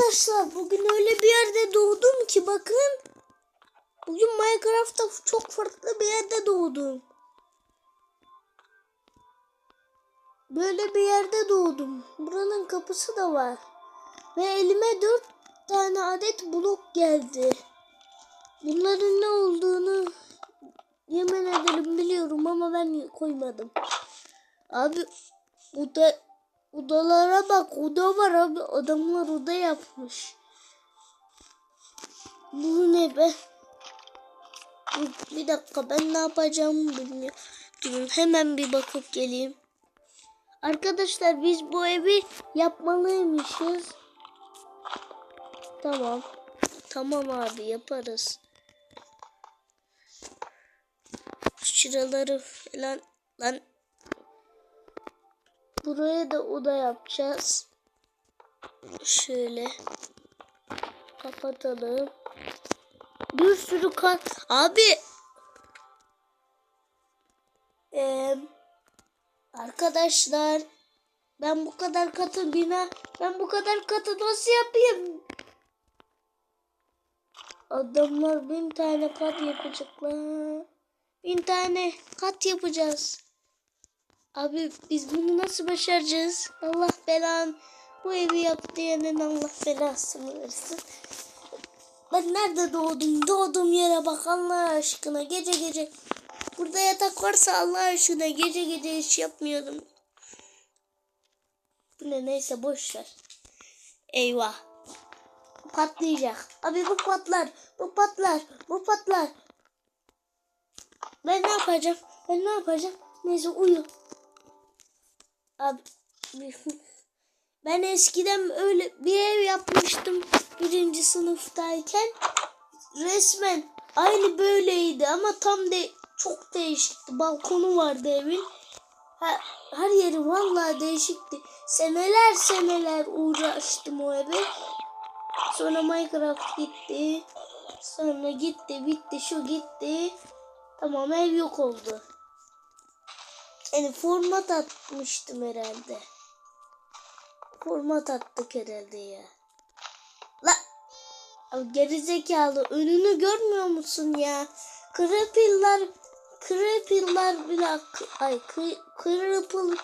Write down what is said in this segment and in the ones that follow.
Arkadaşlar bugün öyle bir yerde doğdum ki bakın. Bugün Minecraft'ta çok farklı bir yerde doğdum. Böyle bir yerde doğdum. Buranın kapısı da var. Ve elime dört tane adet blok geldi. Bunların ne olduğunu yemin ederim biliyorum ama ben koymadım. Abi oda, odalara bak oda var abi adamlar oda yapmış. Bu ne be? Bir- dakika ben ne yapacağımı bilmiyorum. Hemen bir bakıp geleyim. Arkadaşlar biz bu evi yapmalıymışız. Tamam. Tamam abi yaparız. Şuraları falan lan buraya da oda yapacağız. Şöyle kapatalım. Bir sürü kat. Abi. Eee arkadaşlar ben bu kadar katı bina ben bu kadar katı nasıl yapayım? Adamlar bin tane kat yapacaklar. Bin tane kat yapacağız. Abi biz bunu nasıl başaracağız? Allah belan bu evi yap diyenin Allah belasını versin. Ben nerede doğdum? Doğduğum yere bak Allah aşkına. Gece gece. Burada yatak varsa Allah aşkına gece gece hiç yapmıyordum. Bu ne neyse boş ver. Eyvah. Patlayacak. Abi bu patlar. Bu patlar. Bu patlar. Ben ne yapacağım? Ben ne yapacağım? Neyse uyu. Abi ben eskiden öyle bir ev yapmıştım birinci sınıftayken. Resmen aynı böyleydi ama tam de çok değişikti. Balkonu vardı evin. Her, her yeri vallahi değişikti. Seneler seneler uğraştım o eve. Sonra Minecraft gitti. Sonra gitti bitti şu gitti. Tamam ev yok oldu. Yani format atmıştım herhalde. Format attık herhalde ya. La gerizekalı önünü görmüyor musun ya? Creeper'lar Creeper'lar bile ay Creeper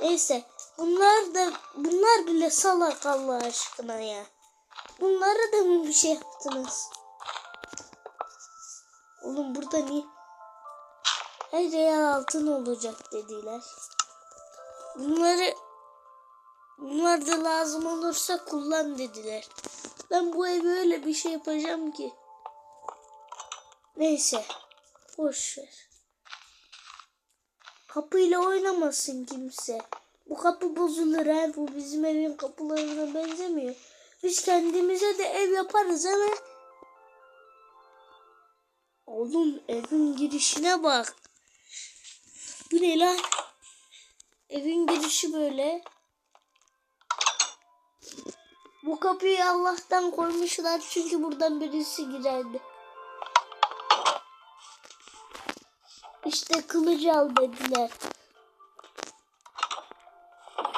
neyse bunlar da bunlar bile salak Allah aşkına ya. Bunlara da mı bir şey yaptınız? Oğlum burada niye her yer altın olacak dediler. Bunları bunlar da lazım olursa kullan dediler. Ben bu evi öyle bir şey yapacağım ki. Neyse. Boş ver. Kapıyla oynamasın kimse. Bu kapı bozulur ha. Bu bizim evin kapılarına benzemiyor. Biz kendimize de ev yaparız ama Oğlum evin girişine bak. Bu ne lan? Evin girişi böyle. Bu kapıyı Allah'tan koymuşlar çünkü buradan birisi girerdi. İşte kılıcı al dediler.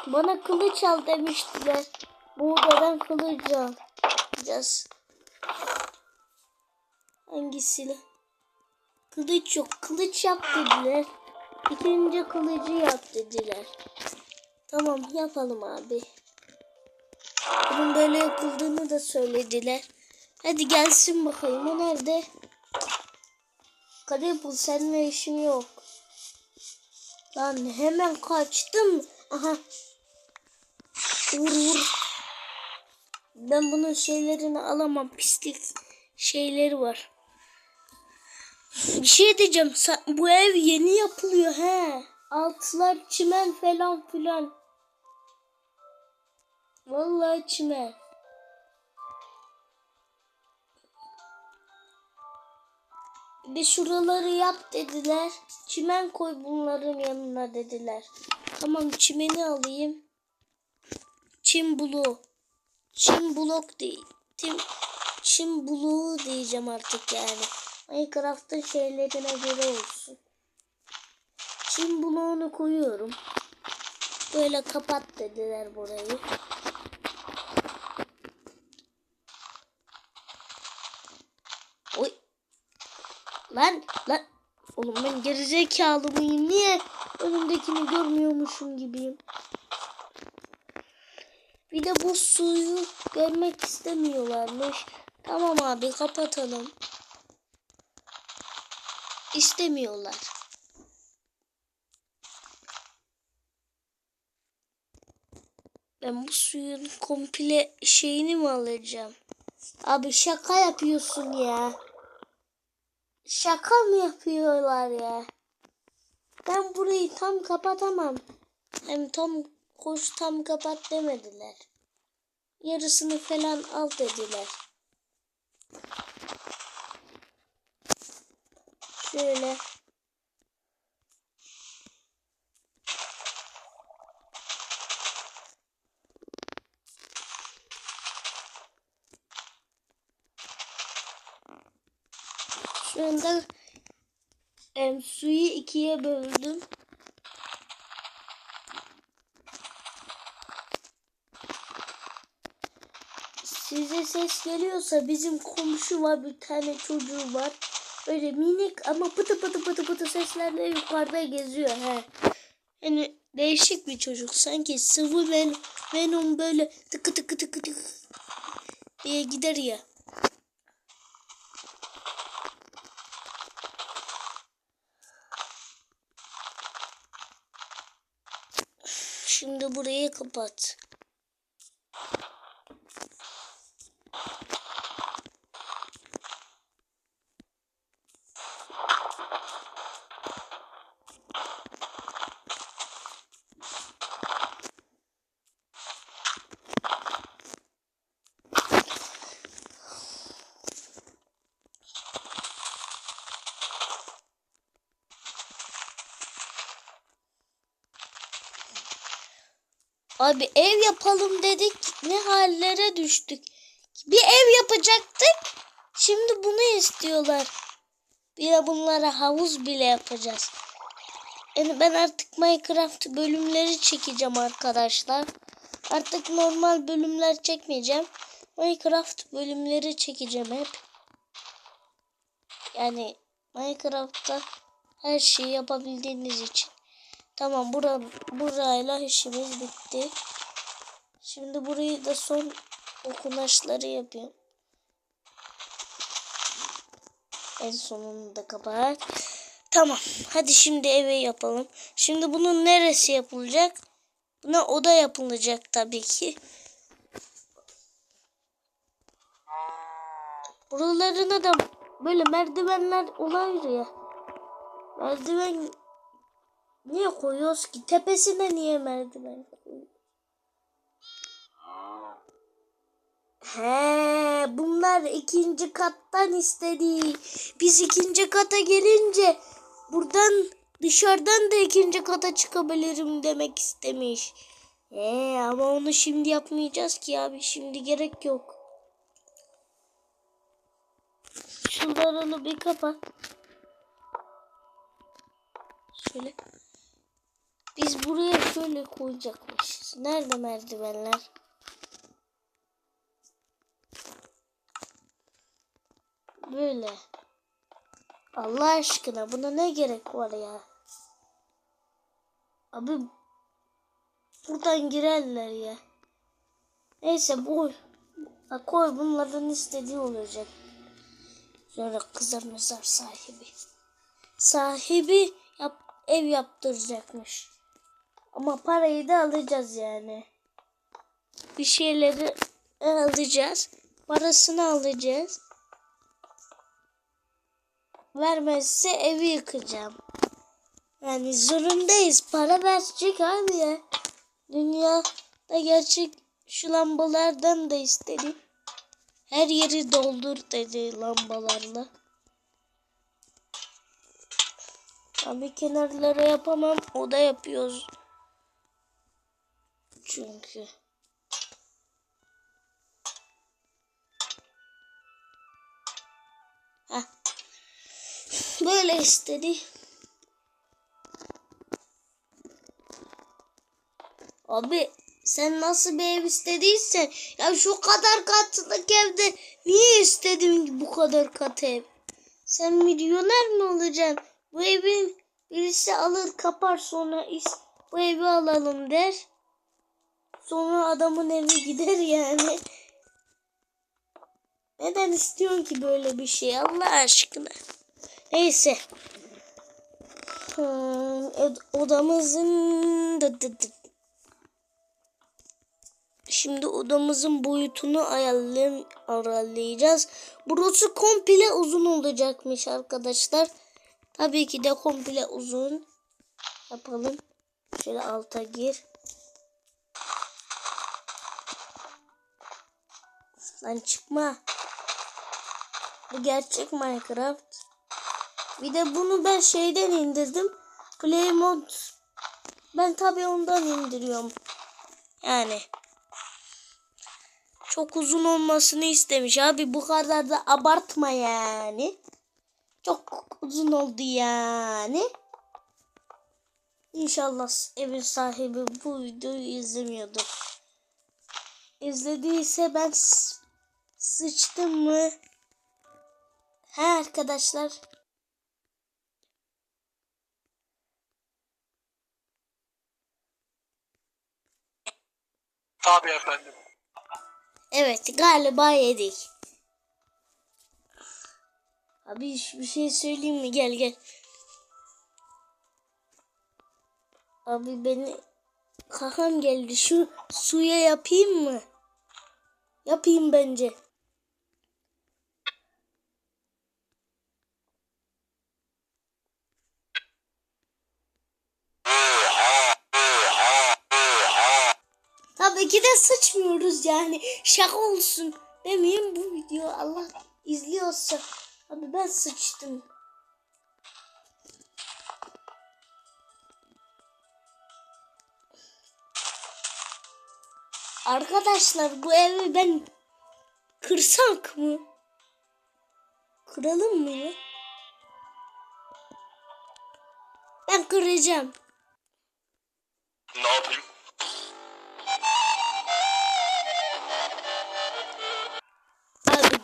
Bana kılıç al demiştiler. Bu odadan kılıç alacağız. Hangisiyle? Kılıç yok. Kılıç yap dediler. İkinci kılıcı yap dediler. Tamam yapalım abi. Bunun böyle yapıldığını da söylediler. Hadi gelsin bakayım. O nerede? Karabul seninle işim yok. Lan hemen kaçtım. Aha. Vur vur. Ben bunun şeylerini alamam. Pislik şeyleri var. Bir şey diyeceğim. Sa- Bu ev yeni yapılıyor he. Altlar çimen falan filan. Vallahi çimen. Bir şuraları yap dediler. Çimen koy bunların yanına dediler. Tamam çimeni alayım. Çim bulu. Çim blok değil. Tim, çim buluğu diyeceğim artık yani. Minecraft'ın şeylerine göre olsun. Şimdi bunu onu koyuyorum. Böyle kapat dediler burayı. Oy. Lan lan. Oğlum ben gerizekalı mıyım? Niye önümdekini görmüyormuşum gibiyim? Bir de bu suyu görmek istemiyorlarmış. Tamam abi kapatalım. İstemiyorlar. Ben bu suyun komple şeyini mi alacağım? Abi şaka yapıyorsun ya. Şaka mı yapıyorlar ya? Ben burayı tam kapatamam. Hem tam koş tam kapat demediler. Yarısını falan al dediler. Şöyle. Şu anda em, suyu ikiye böldüm. Size ses geliyorsa bizim komşu var bir tane çocuğu var. Böyle minik ama pıtı pıtı pıtı pıtı seslerle yukarıda geziyor. He. Yani değişik bir çocuk. Sanki sıvı ven Venom böyle tıkı tıkı tıkı tıkı diye gider ya. Şimdi burayı kapat. Abi ev yapalım dedik. Ne hallere düştük. Bir ev yapacaktık. Şimdi bunu istiyorlar. Bir de bunlara havuz bile yapacağız. Yani ben artık Minecraft bölümleri çekeceğim arkadaşlar. Artık normal bölümler çekmeyeceğim. Minecraft bölümleri çekeceğim hep. Yani Minecraft'ta her şeyi yapabildiğiniz için. Tamam bura, burayla işimiz bitti. Şimdi burayı da son okunaşları yapıyorum. En sonunu da kapat. Tamam. Hadi şimdi eve yapalım. Şimdi bunun neresi yapılacak? Buna oda yapılacak tabii ki. Buralarına da böyle merdivenler olaydı ya. Merdiven Niye koyuyoruz ki? Tepesine niye merdiven koyuyoruz? He, bunlar ikinci kattan istedi. Biz ikinci kata gelince buradan dışarıdan da ikinci kata çıkabilirim demek istemiş. He, ama onu şimdi yapmayacağız ki abi. Şimdi gerek yok. Şunları bir kapat. Şöyle. Biz buraya şöyle koyacakmışız. Nerede merdivenler? Böyle. Allah aşkına buna ne gerek var ya? Abi buradan girerler ya. Neyse bu koy bunlardan istediği olacak. Sonra kızar mezar sahibi. Sahibi yap, ev yaptıracakmış. Ama parayı da alacağız yani. Bir şeyleri alacağız. Parasını alacağız. Vermezse evi yıkacağım. Yani zorundayız. Para verecek abi ya. Dünyada gerçek şu lambalardan da istedim. Her yeri doldur dedi lambalarla. Abi kenarlara yapamam. O da yapıyoruz. Çünkü. Heh. Böyle istedi. Abi sen nasıl bir ev istediysen ya şu kadar katlık evde niye istedin bu kadar kat ev? Sen milyoner mi olacaksın? Bu evi birisi alır kapar sonra is bu evi alalım der. Sonra adamın evi gider yani. Neden istiyorsun ki böyle bir şey Allah aşkına? Neyse. Hmm, od- odamızın. Şimdi odamızın boyutunu ayarlayacağız. Burası komple uzun olacakmış arkadaşlar. Tabii ki de komple uzun. Yapalım. Şöyle alta gir. Lan çıkma. Bu gerçek Minecraft. Bir de bunu ben şeyden indirdim. Play mod. Ben tabii ondan indiriyorum. Yani. Çok uzun olmasını istemiş abi. Bu kadar da abartma yani. Çok uzun oldu yani. İnşallah evin sahibi bu videoyu izlemiyordur. İzlediyse ben sıçtım mı? He arkadaşlar. Tabii efendim. Evet galiba yedik. Abi bir şey söyleyeyim mi? Gel gel. Abi beni kakam geldi. Şu suya yapayım mı? Yapayım bence. Tabii ki de yani. Şaka olsun. Demeyeyim bu video Allah izliyorsa. Abi ben sıçtım. Arkadaşlar bu evi ben kırsak mı? Kıralım mı? Ben kıracağım. Ne yapayım?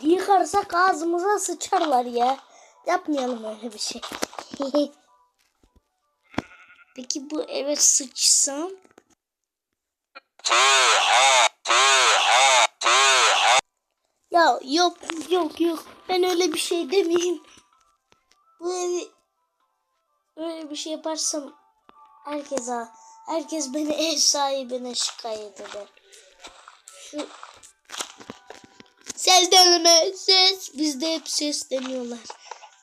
Yıkarsak ağzımıza sıçarlar ya. Yapmayalım öyle bir şey. Peki bu eve sıçsam? Ya yok yok yok. Ben öyle bir şey demeyeyim. Bu evi öyle bir şey yaparsam herkes ha. Herkes beni ev sahibine şikayet eder. Şu Ses deneme ses. Bizde hep ses deniyorlar.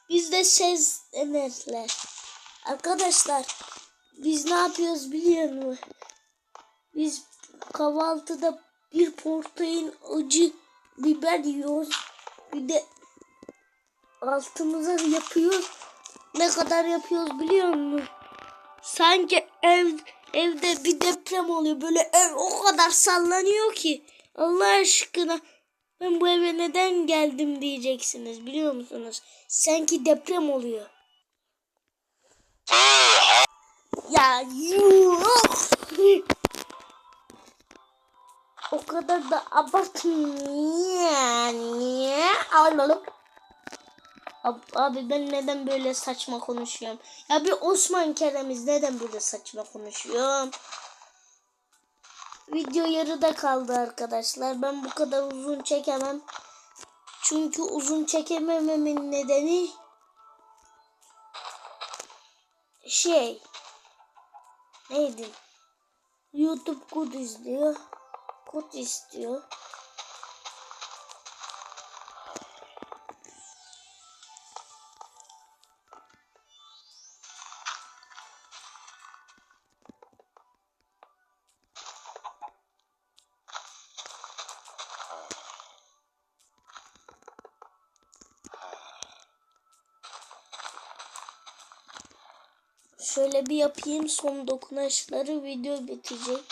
Bizde ses denerler. Arkadaşlar biz ne yapıyoruz biliyor musun? Biz kahvaltıda bir portayın acı biber yiyoruz. Bir de altımıza yapıyoruz. Ne kadar yapıyoruz biliyor musun? Sanki ev evde bir deprem oluyor. Böyle ev o kadar sallanıyor ki. Allah aşkına ben bu eve neden geldim diyeceksiniz biliyor musunuz? Sanki deprem oluyor. Ya yok. O kadar da abartmayın yani. Alalım. Ab- Abi ben neden böyle saçma konuşuyorum? Ya bir Osman Kerem'iz neden böyle saçma konuşuyorum? Video yarıda kaldı arkadaşlar. Ben bu kadar uzun çekemem. Çünkü uzun çekemememin nedeni şey neydi? YouTube kod izliyor. Kod istiyor. Şöyle bir yapayım son dokunuşları video bitecek.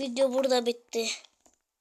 Video burada bitti.